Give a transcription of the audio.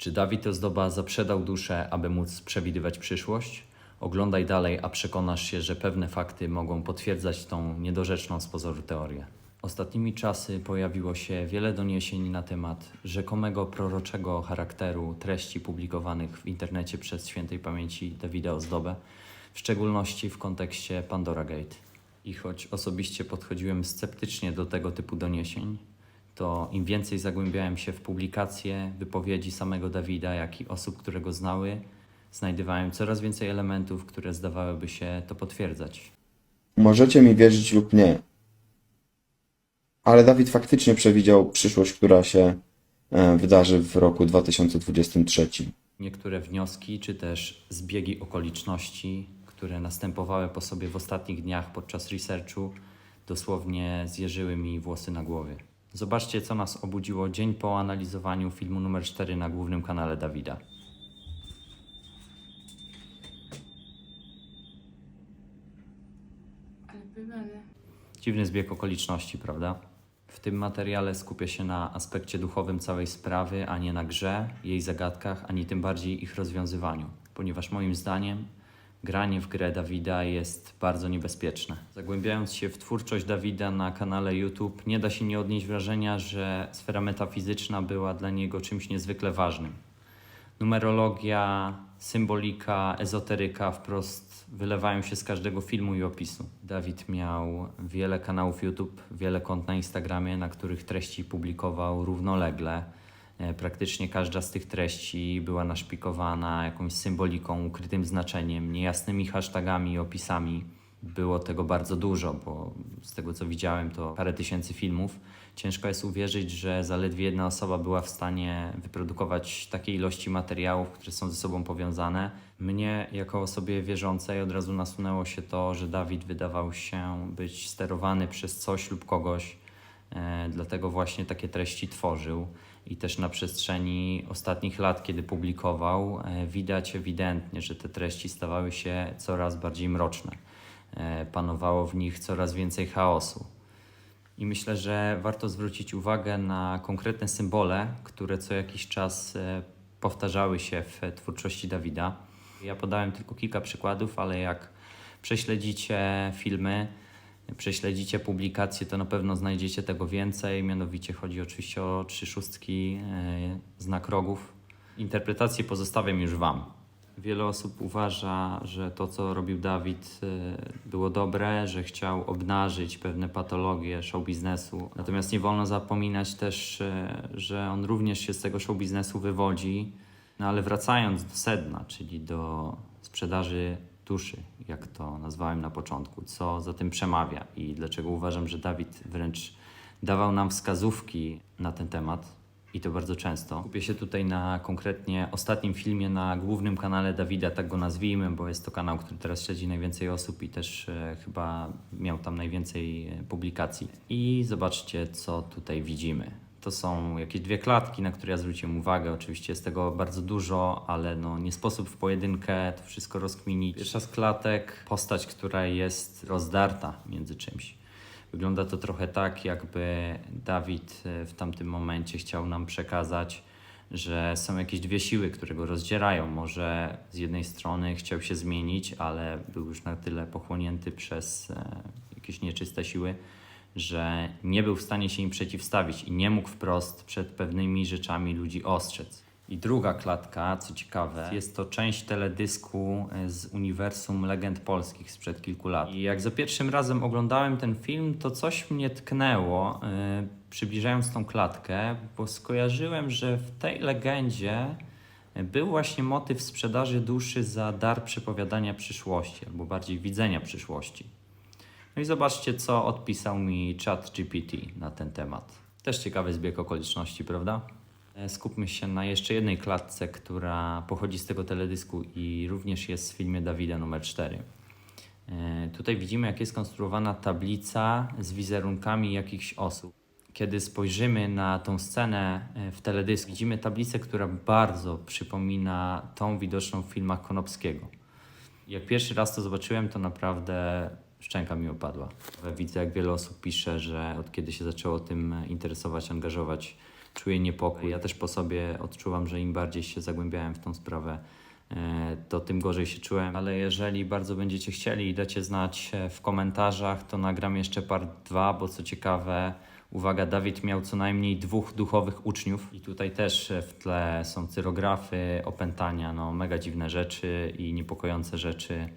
Czy Dawid Ozdoba zaprzedał duszę, aby móc przewidywać przyszłość? Oglądaj dalej, a przekonasz się, że pewne fakty mogą potwierdzać tą niedorzeczną z pozoru teorię. Ostatnimi czasy pojawiło się wiele doniesień na temat rzekomego proroczego charakteru treści publikowanych w internecie przez świętej pamięci Dawida Ozdobę, w szczególności w kontekście Pandora Gate. I choć osobiście podchodziłem sceptycznie do tego typu doniesień, to im więcej zagłębiałem się w publikacje, wypowiedzi samego Dawida, jak i osób, które go znały, znajdowałem coraz więcej elementów, które zdawałyby się to potwierdzać. Możecie mi wierzyć lub nie, ale Dawid faktycznie przewidział przyszłość, która się e, wydarzy w roku 2023. Niektóre wnioski czy też zbiegi okoliczności, które następowały po sobie w ostatnich dniach podczas researchu, dosłownie zjeżyły mi włosy na głowie. Zobaczcie, co nas obudziło dzień po analizowaniu filmu numer 4 na głównym kanale Dawida. Dziwny zbieg okoliczności, prawda? W tym materiale skupię się na aspekcie duchowym całej sprawy, a nie na grze, jej zagadkach, ani tym bardziej ich rozwiązywaniu, ponieważ moim zdaniem granie w grę Dawida jest bardzo niebezpieczne. Zagłębiając się w twórczość Dawida na kanale YouTube, nie da się nie odnieść wrażenia, że sfera metafizyczna była dla niego czymś niezwykle ważnym. Numerologia, symbolika, ezoteryka wprost wylewają się z każdego filmu i opisu. Dawid miał wiele kanałów YouTube, wiele kont na Instagramie, na których treści publikował równolegle. E, Praktycznie każda z tych treści była naszpikowana jakąś symboliką, ukrytym znaczeniem, niejasnymi hashtagami i opisami. Było tego bardzo dużo, bo z tego co widziałem, to parę tysięcy filmów. Ciężko jest uwierzyć, że zaledwie jedna osoba była w stanie wyprodukować takiej ilości materiałów, które są ze sobą powiązane. Mnie, jako osobie wierzącej, od razu nasunęło się to, że Dawid wydawał się być sterowany przez coś lub kogoś, dlatego właśnie takie treści tworzył. I też na przestrzeni ostatnich lat, kiedy publikował, e, widać ewidentnie, że te treści stawały się coraz bardziej mroczne. E, Panowało w nich coraz więcej chaosu. I myślę, że warto zwrócić uwagę na konkretne symbole, które co jakiś czas e, powtarzały się w twórczości Dawida. Ja podałem tylko kilka przykładów, ale jak prześledzicie filmy, prześledzicie publikacje, to na pewno znajdziecie tego więcej. Mianowicie chodzi oczywiście o trzy szóstki, e, znak rogów. Interpretację pozostawiam już Wam. Wiele osób uważa, że to, co robił Dawid, e, było dobre, że chciał obnażyć pewne patologie show biznesu. Natomiast nie wolno zapominać też, e, że on również się z tego show biznesu wywodzi. No ale wracając do sedna, czyli do sprzedaży duszy, jak to nazwałem na początku, co za tym przemawia i dlaczego uważam, że Dawid wręcz dawał nam wskazówki na ten temat i to bardzo często. Skupię się tutaj na konkretnie ostatnim filmie na głównym kanale Dawida, tak go nazwijmy, bo jest to kanał, który teraz śledzi najwięcej osób i też e, chyba miał tam najwięcej e, publikacji. I zobaczcie, co tutaj widzimy. To są jakieś dwie klatki, na które ja zwróciłem uwagę. Oczywiście jest tego bardzo dużo, ale no nie sposób w pojedynkę to wszystko rozkminić. Pierwsza z klatek, postać, która jest rozdarta między czymś. Wygląda to trochę tak, jakby Dawid e, w tamtym momencie chciał nam przekazać, że są jakieś dwie siły, które go rozdzierają. Może z jednej strony chciał się zmienić, ale był już na tyle pochłonięty przez e, jakieś nieczyste siły, że nie był w stanie się im przeciwstawić i nie mógł wprost przed pewnymi rzeczami ludzi ostrzec. I druga klatka, co ciekawe, jest to część teledysku e, z uniwersum legend polskich sprzed kilku lat. I jak za pierwszym razem oglądałem ten film, to coś mnie tknęło, yy, przybliżając tą klatkę, bo skojarzyłem, że w tej legendzie był właśnie motyw sprzedaży duszy za dar przepowiadania przyszłości, albo bardziej widzenia przyszłości. No i zobaczcie, co odpisał mi chat GPT na ten temat. Też ciekawy zbieg okoliczności, prawda? E, Skupmy się na jeszcze jednej klatce, która pochodzi z tego teledysku i również jest w filmie Dawida numer 4. E, Tutaj widzimy, jak jest konstruowana tablica z wizerunkami jakichś osób. Kiedy spojrzymy na tą scenę e, w teledysku, widzimy tablicę, która bardzo przypomina tą widoczną w filmach Konopskiego. Jak pierwszy raz to zobaczyłem, to naprawdę szczęka mi opadła. Widzę, jak wiele osób pisze, że od kiedy się zaczęło tym interesować, angażować, czuję niepokój. Ja też po sobie odczuwam, że im bardziej się zagłębiałem w tą sprawę, e, to tym gorzej się czułem. Ale jeżeli bardzo będziecie chcieli i dacie znać e, w komentarzach, to nagram jeszcze part 2, bo co ciekawe, uwaga, Dawid miał co najmniej dwóch duchowych uczniów i tutaj też e, w tle są cyrografy, opętania, no mega dziwne rzeczy i niepokojące rzeczy.